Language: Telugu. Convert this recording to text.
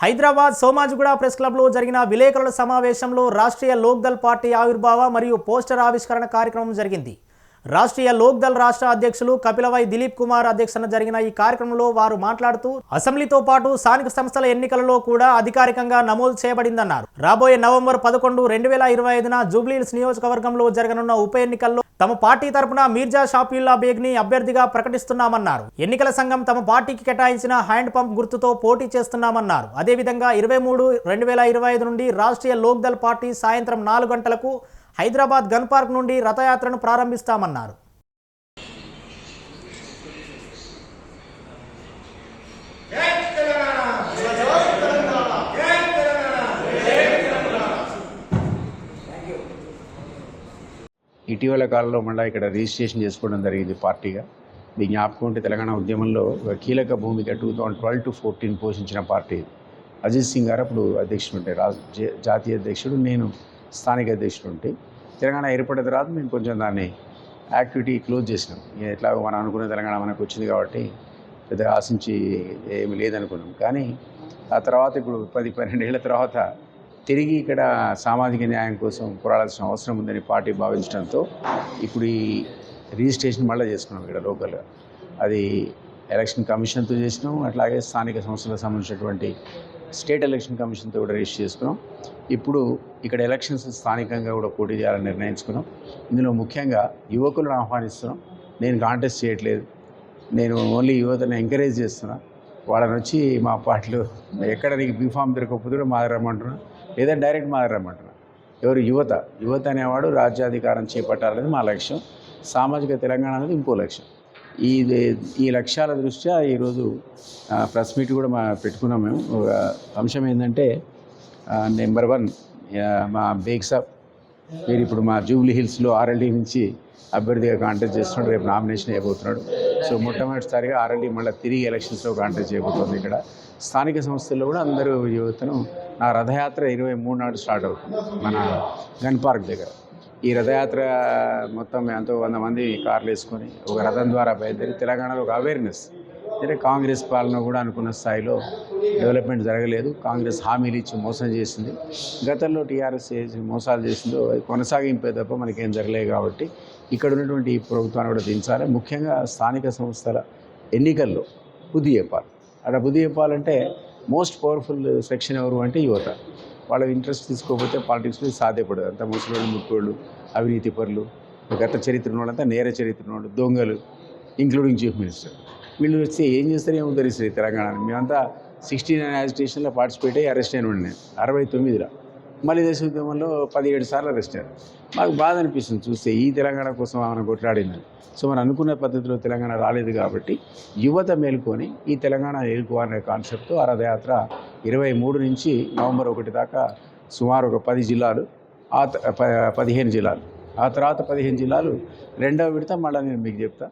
హైదరాబాద్ సోమాజిగూడ ప్రెస్ క్లబ్లో జరిగిన విలేకరుల సమావేశంలో రాష్ట్రీయ లోక్దల్ పార్టీ ఆవిర్భావ మరియు పోస్టర్ ఆవిష్కరణ కార్యక్రమం జరిగింది. రాష్ట్రీయ లోక్దల్ రాష్ట్ర అధ్యక్షులు కపిలవై దిలీప్ కుమార్ అధ్యక్షతన జరిగిన ఈ కార్యక్రమంలో వారు మాట్లాడుతూ అసెంబ్లీతో పాటు స్థానిక సంస్థల ఎన్నికలలో కూడా అధికారికంగా నమోదు చేయబడిందన్నారు. రాబోయే నవంబర్ పదకొండు రెండు వేల ఇరవై ఐదున జూబ్లీహిల్స్ నియోజకవర్గంలో జరగనున్న ఉప ఎన్నికల్లో తమ పార్టీ తరపున మీర్జా షాఫీల్లా బేగ్ని అభ్యర్థిగా ప్రకటిస్తున్నామన్నారు. ఎన్నికల సంఘం తమ పార్టీకి కేటాయించిన హ్యాండ్ పంప్ గుర్తుతో పోటీ చేస్తున్నామన్నారు. అదేవిధంగా ఇరవై మూడు రెండు వేల ఇరవై ఐదు నుండి రాష్ట్రీయ లోక్దల్ పార్టీ సాయంత్రం నాలుగు గంటలకు హైదరాబాద్ గన్ పార్క్ నుండి రథయాత్రను ప్రారంభిస్తామన్నారు. ఇటీవల కాలంలో మళ్ళీ ఇక్కడ రిజిస్ట్రేషన్ చేసుకోవడం జరిగింది పార్టీగా. మీ జ్ఞాపకం ఉంటే తెలంగాణ ఉద్యమంలో ఒక కీలక భూమిక two thousand twelve to fourteen పోషించిన పార్టీ. అజిత్ సింగ్ గారు అప్పుడు అధ్యక్షుడు ఉంటే రా జాతీయ అధ్యక్షుడు నేను స్థానిక అధ్యక్షుడు ఉంటే. తెలంగాణ ఏర్పడిన తర్వాత మేము కొంచెం దాన్ని యాక్టివిటీ క్లోజ్ చేసినాం. ఎట్లా మనం అనుకున్న తెలంగాణ మనకు వచ్చింది కాబట్టి పెద్దగా ఆశించి ఏమి లేదనుకున్నాం. కానీ ఆ తర్వాత ఇప్పుడు పది పన్నెండేళ్ళ తర్వాత తిరిగి ఇక్కడ సామాజిక న్యాయం కోసం పోరాడాల్సిన అవసరం ఉందని పార్టీ భావించడంతో ఇప్పుడు ఈ రిజిస్ట్రేషన్ మళ్ళీ చేసుకున్నాం ఇక్కడ లోకల్గా అది ఎలక్షన్ కమిషన్తో చేసినాం అట్లాగే స్థానిక సంస్థలకు సంబంధించినటువంటి స్టేట్ ఎలక్షన్ కమిషన్తో కూడా రిజిస్టర్ చేసుకున్నాం. ఇప్పుడు ఇక్కడ ఎలక్షన్స్ స్థానికంగా కూడా పోటీ చేయాలని నిర్ణయించుకున్నాం. ఇందులో ముఖ్యంగా యువకులను ఆహ్వానిస్తున్నాం. నేను కాంటెస్ట్ చేయట్లేదు. నేను ఓన్లీ యువతను ఎంకరేజ్ చేస్తున్నా. వాళ్ళని వచ్చి మా పార్టీలో ఎక్కడ నీకు బీఫామ్ దొరకకపోతే కూడా మా దగ్గర రమ్మంటున్నా. లేదా డైరెక్ట్ మా ఎవరు యువత? యువత అనేవాడు రాజ్యాధికారం చేపట్టాలనేది మా లక్ష్యం. సామాజిక తెలంగాణ అనేది ఇంకో లక్ష్యం. ఈ ఈ లక్ష్యాల దృష్ట్యా ఈరోజు ప్రెస్ మీట్ కూడా మా పెట్టుకున్నాం మేము. ఒక అంశం ఏంటంటే నెంబర్ వన్ మా బేక్సాప్ మీరు ఇప్పుడు మా జూబ్లీ హిల్స్లో ఆర్ఎల్డీ నుంచి అభ్యర్థిగా కాంటెస్ట్ చేస్తున్నాడు. రేపు నామినేషన్ అయిపోతున్నాడు. సో మొట్టమొదటిసారిగా ఆర్ఎల్డీ మళ్ళీ తిరిగి ఎలక్షన్స్లో కాంటెస్ట్ చేయబోతోంది ఇక్కడ. స్థానిక సంస్థల్లో కూడా అందరూ యువతను నా రథయాత్ర ఇరవై మూడు నాడు స్టార్ట్ అవుతుంది మన గన్ పార్క్ దగ్గర. ఈ రథయాత్ర మొత్తం ఎంతో వంద మంది కార్లు వేసుకొని ఒక రథం ద్వారా బయలుదేరి తెలంగాణలో ఒక అవేర్నెస్ అంటే కాంగ్రెస్ పాలన కూడా అనుకున్న స్థాయిలో డెవలప్మెంట్ జరగలేదు. కాంగ్రెస్ హామీలు ఇచ్చి మోసం చేసింది. గతంలో టీఆర్ఎస్ చేసి మోసాలు చేసిందో అది కొనసాగింపే తప్ప మనకేం జరగలేదు కాబట్టి ఇక్కడ ఉన్నటువంటి ఈ ప్రభుత్వాన్ని కూడా దించాలి. ముఖ్యంగా స్థానిక సంస్థల ఎన్నికల్లో బుద్ధియపాలు అక్కడ బుద్ధియపాలంటే మోస్ట్ పవర్ఫుల్ సెక్షన్ ఎవరు అంటే యువత. వాళ్ళ ఇంట్రెస్ట్ తీసుకోకపోతే పాలిటిక్స్లో సాధ్యపడదు. అంతా ముసలోళ్ళు ముక్కోళ్ళు అవినీతి పరులు గత చరిత్ర వాళ్ళంతా నేర చరిత్ర వాళ్ళు దొంగలు ఇంక్లూడింగ్ చీఫ్ మినిస్టర్ వీళ్ళు వస్తే ఏం చేస్తారేమో ఏమో తెలుస్తుంది తెలంగాణ మేమంతా సిక్స్టీ నైన్ యాజిటేషన్లో పార్టిసిపేట్ అయ్యి అరెస్ట్ అయిన ఉండే అరవై తొమ్మిదిలో. మళ్ళీ దేశ ఉద్యమంలో పదిహేడు సార్లు అరెస్ట్ అయ్యారు. మాకు బాధ అనిపిస్తుంది చూస్తే ఈ తెలంగాణ కోసం ఆమెను కొట్లాడిందని. సో మనం అనుకున్న పద్ధతిలో తెలంగాణ రాలేదు కాబట్టి యువత మేలుకొని ఈ తెలంగాణ ఏలుకోవాలనే కాన్సెప్ట్తో ఆ రథయాత్ర ఇరవై మూడు నుంచి నవంబర్ ఒకటి దాకా సుమారు ఒక పది జిల్లాలు ఆ త- ప- పదిహేను జిల్లాలు. ఆ తర్వాత పదిహేను జిల్లాలు రెండవ విడత మళ్ళీ నేను మీకు చెప్తా.